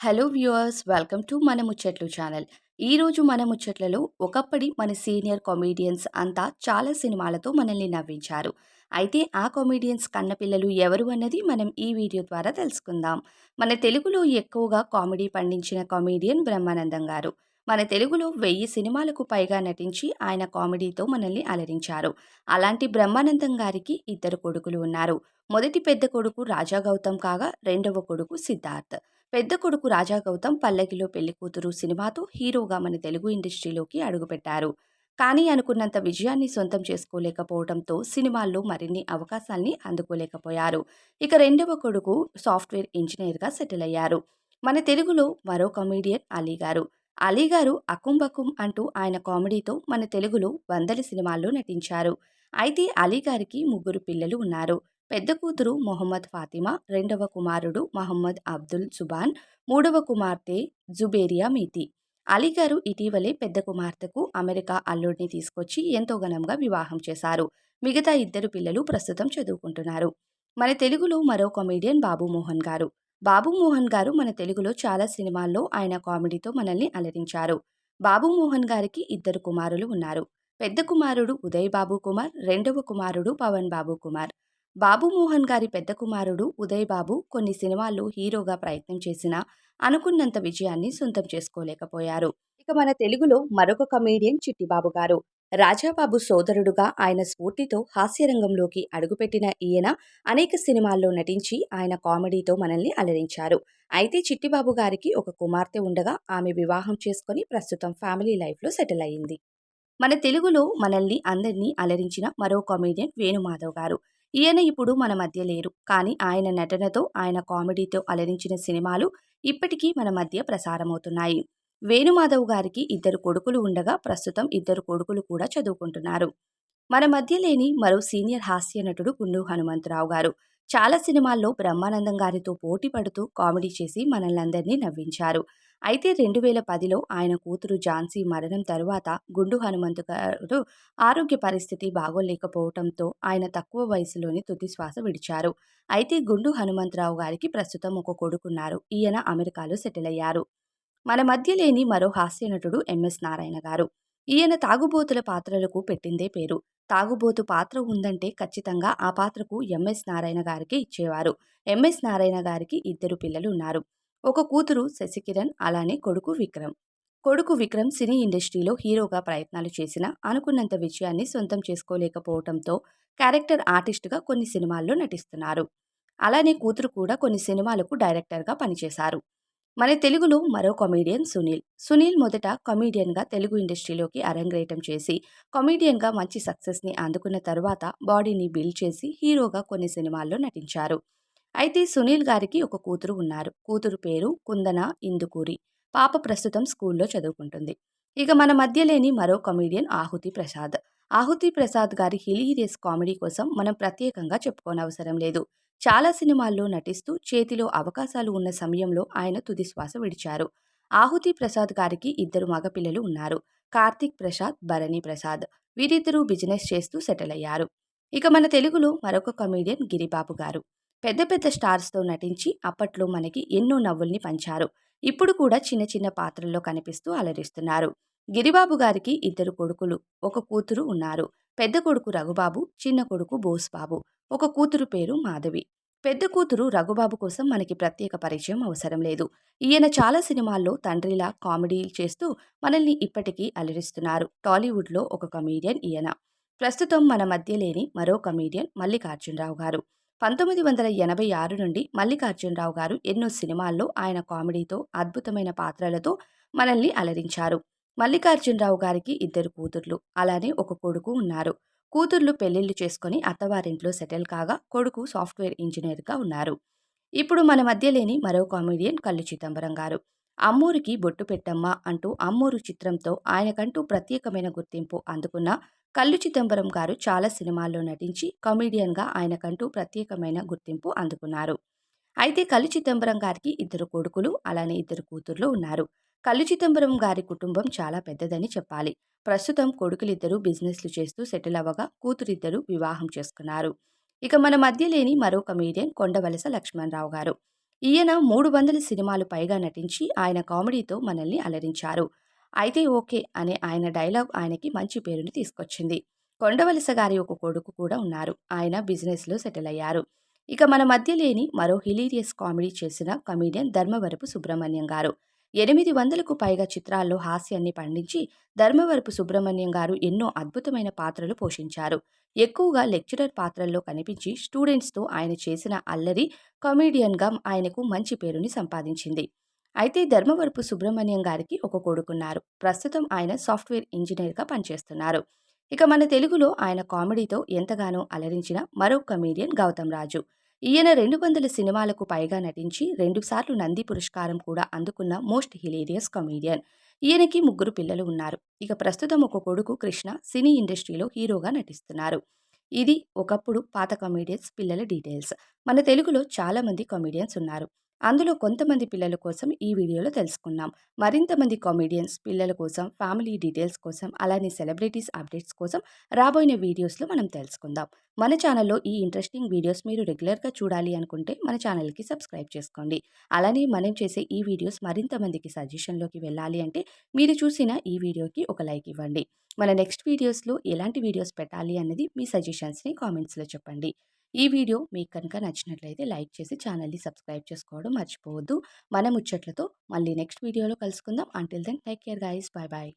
Hello viewers welcome to మన ముచ్చట్లు channel. ఈరోజు మన ముచ్చట్లలో ఒకప్పటి మన సీనియర్ కామెడియన్స్ అంతా చాలా సినిమాలతో మనల్ని నవ్వించారు. అయితే ఆ కామెడియన్స్ కన్నపిల్లలు ఎవరు అన్నది మనం ఈ వీడియో ద్వారా తెలుసుకుందాం. మన తెలుగులో ఎక్కువగా కామెడీ పండించిన కామెడియన్ బ్రహ్మానందం గారు. మన తెలుగులో వెయ్యి సినిమాలకు పైగా నటించి ఆయన కామెడీతో మనల్ని అలరించారు. అలాంటి బ్రహ్మానందం గారికి ఇద్దరు కొడుకులు ఉన్నారు. మొదటి పెద్ద కొడుకు రాజా గౌతమ్ కాగా రెండవ కొడుకు సిద్ధార్థ్. పెద్ద కొడుకు రాజా గౌతమ్ పల్లకిలో పెళ్ళి కూతురు సినిమాతో హీరోగా మన తెలుగు ఇండస్ట్రీలోకి అడుగుపెట్టారు. కానీ అనుకున్నంత విజయాన్ని సొంతం చేసుకోలేకపోవడంతో సినిమాల్లో మరిన్ని అవకాశాల్ని అందుకోలేకపోయారు. ఇక రెండవ కొడుకు సాఫ్ట్వేర్ ఇంజనీర్గా సెటిల్ అయ్యారు. మన తెలుగులో మరో కమీడియన్ అలీ గారు. అలీ గారు అకుంబకుం అంటూ ఆయన కామెడీతో మన తెలుగులో వందల సినిమాల్లో నటించారు. అయితే అలీ గారికి ముగ్గురు పిల్లలు ఉన్నారు. పెద్ద కూతురు మొహమ్మద్ ఫాతిమా రెండవ కుమారుడు మహమ్మద్ అబ్దుల్ సుబాన్ మూడవ కుమార్తె జుబేరియా మీతి. అలీ గారు ఇటీవలే పెద్ద కుమార్తెకు అమెరికా అల్లుడిని తీసుకొచ్చి ఎంతో ఘనంగా వివాహం చేశారు. మిగతా ఇద్దరు పిల్లలు ప్రస్తుతం చదువుకుంటున్నారు. మన తెలుగులో మరో కామెడియన్ బాబు మోహన్ గారు. బాబు మోహన్ గారు మన తెలుగులో చాలా సినిమాల్లో ఆయన కామెడీతో మనల్ని అలరించారు. బాబు మోహన్ గారికి ఇద్దరు కుమారులు ఉన్నారు. పెద్ద కుమారుడు ఉదయ్ బాబు కుమార్ రెండవ కుమారుడు పవన్ బాబు కుమార్. బాబు మోహన్ గారి పెద్ద కుమారుడు ఉదయ్ బాబు కొన్ని సినిమాల్లో హీరోగా ప్రయత్నం చేసినా అనుకున్నంత విజయాన్ని సొంతం చేసుకోలేకపోయారు. ఇక మన తెలుగులో మరొక కమేడియన్ చిట్టిబాబు గారు. రాజాబాబు సోదరుడుగా ఆయన స్ఫూర్తితో హాస్యరంగంలోకి అడుగుపెట్టిన ఈయన అనేక సినిమాల్లో నటించి ఆయన కామెడీతో మనల్ని అలరించారు. అయితే చిట్టిబాబు గారికి ఒక కుమార్తె ఉండగా ఆమె వివాహం చేసుకొని ప్రస్తుతం ఫ్యామిలీ లైఫ్లో సెటిల్ అయింది. మన తెలుగులో మనల్ని అందరినీ అలరించిన మరో కామెడియన్ వేణుమాధవ్ గారు. ఈయన ఇప్పుడు మన మధ్య లేరు. కానీ ఆయన నటనతో ఆయన కామెడీతో అలరించిన సినిమాలు ఇప్పటికీ మన మధ్య ప్రసారమవుతున్నాయి. వేణుమాధవ్ గారికి ఇద్దరు కొడుకులు ఉండగా ప్రస్తుతం ఇద్దరు కొడుకులు కూడా చదువుకుంటున్నారు. మన మధ్య లేని మరో సీనియర్ హాస్య నటుడు గుండు హనుమంతరావు గారు. చాలా సినిమాల్లో బ్రహ్మానందం గారితో పోటీ పడుతూ కామెడీ చేసి మనల్నందరినీ నవ్వించారు. అయితే రెండు వేల పదిలో ఆయన కూతురు ఝాన్సీ మరణం తరువాత గుండు హనుమంతు గారు ఆరోగ్య పరిస్థితి బాగోలేకపోవడంతో ఆయన తక్కువ వయసులోనే తుది శ్వాస విడిచారు. అయితే గుండు హనుమంతరావు గారికి ప్రస్తుతం ఒక కొడుకున్నారు. ఈయన అమెరికాలో సెటిల్ అయ్యారు. మన మధ్య లేని మరో హాస్య నటుడు ఎంఎస్ నారాయణ గారు. ఈయన తాగుబోతుల పాత్రలకు పెట్టిందే పేరు. తాగుబోతు పాత్ర ఉందంటే ఖచ్చితంగా ఆ పాత్రకు ఎంఎస్ నారాయణ గారికి ఇచ్చేవారు. ఎంఎస్ నారాయణ గారికి ఇద్దరు పిల్లలు ఉన్నారు. ఒక కూతురు శశికిరణ్ అలానే కొడుకు విక్రమ్. కొడుకు విక్రమ్ సినీ ఇండస్ట్రీలో హీరోగా ప్రయత్నాలు చేసినా అనుకున్నంత విజయాన్ని సొంతం చేసుకోలేకపోవడంతో క్యారెక్టర్ ఆర్టిస్ట్గా కొన్ని సినిమాల్లో నటిస్తున్నారు. అలానే కూతురు కూడా కొన్ని సినిమాలకు డైరెక్టర్గా పనిచేశారు. మన తెలుగులో మరో కమీడియన్ సునీల్. సునీల్ మొదట కమీడియన్గా తెలుగు ఇండస్ట్రీలోకి అరంగేటం చేసి కమీడియన్గా మంచి సక్సెస్ని అందుకున్న తరువాత బాడీని బిల్డ్ చేసి హీరోగా కొన్ని సినిమాల్లో నటించారు. అయితే సునీల్ గారికి ఒక కూతురు ఉన్నారు. కూతురు పేరు కుందన ఇందుకూరి. పాప ప్రస్తుతం స్కూల్లో చదువుకుంటుంది. ఇక మన మధ్య లేని మరో కమీడియన్ ఆహుతి ప్రసాద్. ఆహుతి ప్రసాద్ గారి హిలీరియస్ కామెడీ కోసం మనం ప్రత్యేకంగా చెప్పుకోనవసరం లేదు. చాలా సినిమాల్లో నటిస్తూ చేతిలో అవకాశాలు ఉన్న సమయంలో ఆయన తుది శ్వాస విడిచారు. ఆహుతి ప్రసాద్ గారికి ఇద్దరు మగపిల్లలు ఉన్నారు. కార్తిక్ ప్రసాద్ భరణి ప్రసాద్. వీరిద్దరూ బిజినెస్ చేస్తూ సెటిల్ అయ్యారు. ఇక మన తెలుగులో మరొక కమీడియన్ గిరిబాబు గారు. పెద్ద పెద్ద స్టార్స్తో నటించి అప్పట్లో మనకి ఎన్నో నవ్వుల్ని పంచారు. ఇప్పుడు కూడా చిన్న చిన్న పాత్రల్లో కనిపిస్తూ అలరిస్తున్నారు. గిరిబాబు గారికి ఇద్దరు కొడుకులు ఒక కూతురు ఉన్నారు. పెద్ద కొడుకు రఘుబాబు చిన్న కొడుకు బోస్బాబు. ఒక కూతురు పేరు మాధవి. పెద్ద కూతురు రఘుబాబు కోసం మనకి ప్రత్యేక పరిచయం అవసరం లేదు. ఈయన చాలా సినిమాల్లో తండ్రిలా కామెడీ చేస్తూ మనల్ని ఇప్పటికీ అలరిస్తున్నారు. టాలీవుడ్లో ఒక కమీడియన్ ఈయన. ప్రస్తుతం మన మధ్య లేని మరో కమీడియన్ మల్లికార్జునరావు గారు. పంతొమ్మిది వందల ఎనభై ఆరు నుండి మల్లికార్జునరావు గారు ఎన్నో సినిమాల్లో ఆయన కామెడీతో అద్భుతమైన పాత్రలతో మనల్ని అలరించారు. మల్లికార్జునరావు గారికి ఇద్దరు కూతుర్లు అలానే ఒక కొడుకు ఉన్నారు. కూతుర్లు పెళ్ళిళ్ళు చేసుకుని అత్తవారింట్లో సెటిల్ కాగా కొడుకు సాఫ్ట్వేర్ ఇంజనీర్గా ఉన్నారు. ఇప్పుడు మన మధ్య లేని మరో కామెడియన్ కళ్ళు చిదంబరం గారు. అమ్మూరికి బొట్టు పెట్టమ్మ అంటూ అమ్మూరు చిత్రంతో ఆయనకంటూ ప్రత్యేకమైన గుర్తింపు అందుకున్న కళ్ళు చిదంబరం గారు చాలా సినిమాల్లో నటించి కమెడియన్గా ఆయనకంటూ ప్రత్యేకమైన గుర్తింపు అందుకున్నారు. అయితే కళ్ళు చిదంబరం గారికి ఇద్దరు కొడుకులు అలానే ఇద్దరు కూతుర్లు ఉన్నారు. కళ్ళు చిదంబరం గారి కుటుంబం చాలా పెద్దదని చెప్పాలి. ప్రస్తుతం కొడుకులిద్దరూ బిజినెస్లు చేస్తూ సెటిల్ అవ్వగా కూతురిద్దరూ వివాహం చేసుకున్నారు. ఇక మన మధ్య లేని మరో కమీడియన్ కొండవలస లక్ష్మణరావు గారు. ఈయన మూడు వందల సినిమాలు పైగా నటించి ఆయన కామెడీతో మనల్ని అలరించారు. అయితే ఓకే అనే ఆయన డైలాగ్ ఆయనకి మంచి పేరుని తీసుకొచ్చింది. కొండవలస గారి ఒక కొడుకు కూడా ఉన్నారు. ఆయన బిజినెస్లో సెటిల్ అయ్యారు. ఇక మన మధ్య లేని మరో హిలీరియస్ కామెడీ చేసిన కమీడియన్ ధర్మవరపు సుబ్రహ్మణ్యం గారు. ఎనిమిది వందలకు పైగా చిత్రాల్లో హాస్యాన్ని పండించి ధర్మవరపు సుబ్రహ్మణ్యం గారు ఎన్నో అద్భుతమైన పాత్రలు పోషించారు. ఎక్కువగా లెక్చరర్ పాత్రల్లో కనిపించి స్టూడెంట్స్తో ఆయన చేసిన అల్లరి కమీడియన్గా ఆయనకు మంచి పేరుని సంపాదించింది. అయితే ధర్మవరపు సుబ్రహ్మణ్యం గారికి ఒక కొడుకున్నారు. ప్రస్తుతం ఆయన సాఫ్ట్వేర్ ఇంజనీర్గా పనిచేస్తున్నారు. ఇక మన తెలుగులో ఆయన కామెడీతో ఎంతగానో అలరించిన మరో కమీడియన్ గౌతమ్ రాజు. ఈయన రెండు వందల సినిమాలకు పైగా నటించి రెండుసార్లు నంది పురస్కారం కూడా అందుకున్న మోస్ట్ హిలేరియస్ కమీడియన్. ఈయనకి ముగ్గురు పిల్లలు ఉన్నారు. ఇక ప్రస్తుతం ఒక కొడుకు కృష్ణ సినీ ఇండస్ట్రీలో హీరోగా నటిస్తున్నారు. ఇది ఒకప్పుడు పాత కమీడియన్స్ పిల్లల డీటెయిల్స్. మన తెలుగులో చాలామంది కమీడియన్స్ ఉన్నారు. అందులో కొంతమంది పిల్లల కోసం ఈ వీడియోలో తెలుసుకున్నాం మరింత మంది కామెడియన్స్ పిల్లల కోసం ఫ్యామిలీ డీటెయిల్స్ కోసం అలానే సెలబ్రిటీస్ అప్డేట్స్ కోసం రాబోయిన వీడియోస్లో మనం తెలుసుకుందాం. మన ఛానల్లో ఈ ఇంట్రెస్టింగ్ వీడియోస్ మీరు రెగ్యులర్గా చూడాలి అనుకుంటే మన ఛానల్కి సబ్స్క్రైబ్ చేసుకోండి. అలానే మనం చేసే ఈ వీడియోస్ మరింత మందికి సజెషన్లోకి వెళ్ళాలి అంటే మీరు చూసిన ఈ వీడియోకి ఒక లైక్ ఇవ్వండి. మన నెక్స్ట్ వీడియోస్లో ఎలాంటి వీడియోస్ పెట్టాలి అన్నది మీ సజెషన్స్ని కామెంట్స్లో చెప్పండి. ఈ వీడియో మీకు కనుక నచ్చినట్లయితే లైక్ చేసి ఛానల్ని సబ్స్క్రైబ్ చేసుకోవడం మర్చిపోవద్దు. మన ముచ్చట్లతో మళ్ళీ నెక్స్ట్ వీడియోలో కలుసుకుందాం. Until then take care guys bye bye